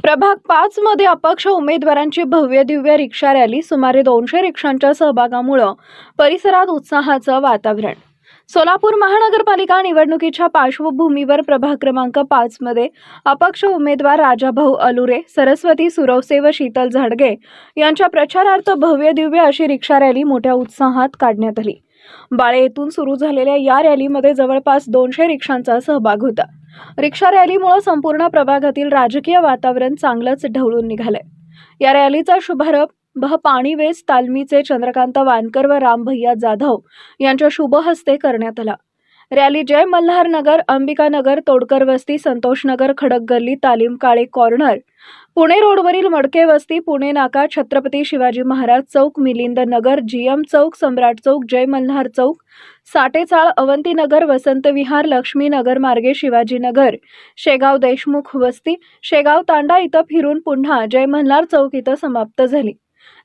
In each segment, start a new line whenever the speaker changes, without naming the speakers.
प्रभाग पाच मध्ये अपक्ष उमेदवारांची भव्य दिव्य रिक्षा रॅली सुमारे दोनशे रिक्षांच्या सहभागामुळं परिसरात उत्साहाचं वातावरण. सोलापूर महानगरपालिका निवडणुकीच्या पार्श्वभूमीवर प्रभाग क्रमांक पाच मध्ये अपक्ष उमेदवार राजाभाऊ अलुरे सरस्वती सुरवसे व शीतल झाडगे यांच्या प्रचारार्थ भव्य दिव्य अशी रिक्षा रॅली मोठ्या उत्साहात काढण्यात आली. बाळे येथून सुरू झालेल्या या रॅलीमध्ये जवळपास दोनशे रिक्षांचा सहभाग होता. रिक्षा रॅलीमुळे संपूर्ण प्रभागातील राजकीय वातावरण चांगलंच ढवळून निघालंय. या रॅलीचा शुभारंभ बह पाणीवेस तालमीचे चंद्रकांत वानकर व रामभैया जाधव यांच्या शुभ हस्ते करण्यात आला. रॅली जय मल्हार नगर अंबिकानगर तोडकर वस्ती संतोषनगर खडक गल्ली तालीम काळे कॉर्नर. पुणे रोडवरील मडके वस्ती पुणे नाका छत्रपती शिवाजी महाराज चौक मिलिंद नगर जीएम चौक सम्राट चौक जय मल्हार चौक साटेचाळ अवंतीनगर वसंत विहार लक्ष्मीनगर मार्गे शिवाजीनगर शेगाव देशमुख वस्ती शेगाव तांडा इथं फिरून पुन्हा जय मल्हार चौक इथं समाप्त झाली.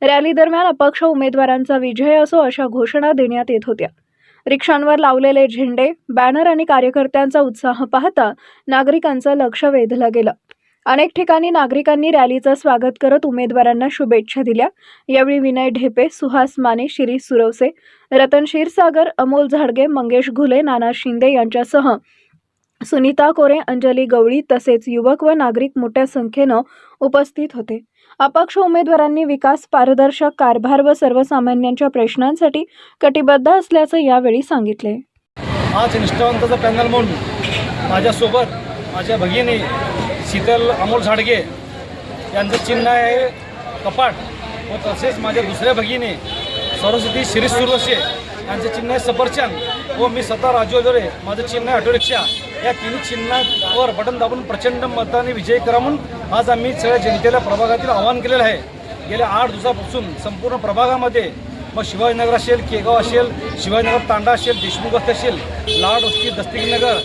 रॅली दरम्यान अपक्ष उमेदवारांचा विजय असो अशा घोषणा देण्यात येत होत्या. रिक्षांवर लावलेले झेंडे बॅनर आणि कार्यकर्त्यांचा उत्साह पाहता नागरिकांचं लक्ष वेधलं गेलं. अनेक ठिकाणी नागरिकांनी रॅलीचं स्वागत करत उमेदवारांना शुभेच्छा दिल्या. यावेळी विनय ढेपे सुहास माने शिरीष सुरवसे रतन क्षीरसागर अमोल झाडगे मंगेश घुले नाना शिंदे यांच्यासह सुनीता कोरे अंजली गवळी तसेच युवक व नागरिक मोठ्या संख्येनं उपस्थित होते. अपक्ष उमेदवारांनी विकास पारदर्शक कारभार व सर्वसामान्यांच्या प्रश्नांसाठी कटिबद्ध असल्याचं यावेळी सांगितले.
आज निष्ठावंताचा पॅनल म्हणून माझ्यासोबत माझ्या भगिनी शीतल अमोल झाडगे यांचं चिन्ह आहे कपाट व तसेच माझ्या दुसऱ्या भगिनी सरस्वती शिरीष सुरवसे यांचं चिन्ह आहे सफरचंद व मी स्वतः राजू अजोरे माझं चिन्ह आहे ऑटोरिक्षा. या तिन्ही चिन्हावर बटन दाबून प्रचंड मताने विजयी करा म्हणून आज आम्ही सगळ्या जनतेला प्रभागातील आवाहन केलेलं आहे. गेल्या आठ दिवसापासून संपूर्ण प्रभागामध्ये मग शिवाजीनगर असेल केगाव असेल शिवाजीनगर तांडा असेल देशमुख वस्ती असेल लाड वस्ती दस्तिकनगर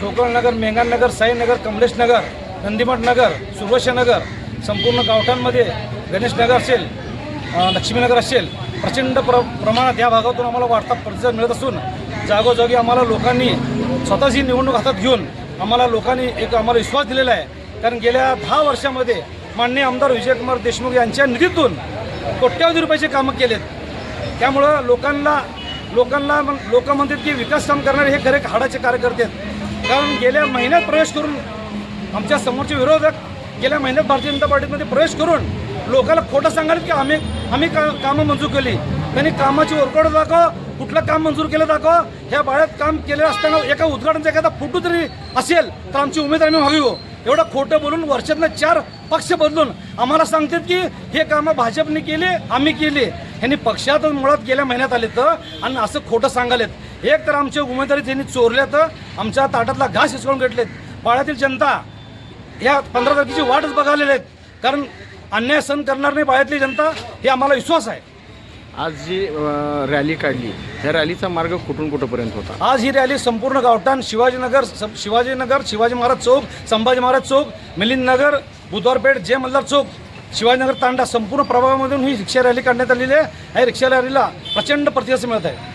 ठोकळनगर मेंगानगर साईनगर कमलेशनगर नंदीमठनगर नंदीमठ संपूर्ण गावठांमध्ये गणेशनगर असेल लक्ष्मीनगर असेल प्रचंड प्र प्रमाणात या भागातून आम्हाला वाढता प्रतिसाद मिळत असून जागोजागी आम्हाला लोकांनी स्वतःची निवडणूक हातात घेऊन आम्हाला लोकांनी एक आम्हाला विश्वास दिलेला आहे. कारण गेल्या दहा वर्षामध्ये माननीय आमदार विजयकुमार देशमुख यांच्या निधीतून कोट्यावधी रुपयाचे कामं केलेत. त्यामुळं लोकांना लोकांना लोक म्हणतात की विकास काम करणारे हे खरे हाडाचे कार्यकर्ते आहेत. कारण गेल्या महिन्यात प्रवेश करून आमच्या समोरचे विरोधक गेल्या महिन्यात भारतीय जनता पार्टीमध्ये प्रवेश करून लोकांना खोटं सांगाल की आम्ही आम्ही का कामं मंजूर केली. त्यांनी कामाची ओरकड दाखव कुठलं काम मंजूर केलं दाखव. ह्या बाळ्यात काम केलं असताना एका उद्घाटनचा एखादा फोटो तरी असेल तर आमची उमेद आम्ही व्हावी हो एवढं खोटं बोलून वर्षातनं चार पक्ष बदलून आम्हाला सांगतात की हे कामं भाजपने केले आम्ही केले. ह्यांनी पक्षात मुळात गेल्या महिन्यात आले तर आणि असं खोटं सांगालेत. एक तर आमच्या उमेदवारी त्यांनी चोरल्या तर आमच्या ताटातला घास हिसकावून घेतलेत. बाळ्यातील जनता या पंधरा तारखेची वाटच बघालेले आहेत. कारण अन्याय सहन करणार नाही बाळ्यातली जनता हे आम्हाला विश्वास आहे.
आज जी रॅली काढली त्या रॅलीचा मार्ग कुठून कुठंपर्यंत होता?
आज ही रॅली संपूर्ण गावठाण शिवाजीनगर स- शिवाजीनगर शिवाजी महाराज चौक संभाजी महाराज चौक मिलिंद नगर बुधवारपेठ जय मल्हार चौक शिवाजीनगर तांडा संपूर्ण प्रभागामधून ही रिक्षा रॅली काढण्यात आलेली आहे. या रिक्षा रॅलीला प्रचंड प्रतिसाद मिळत आहे.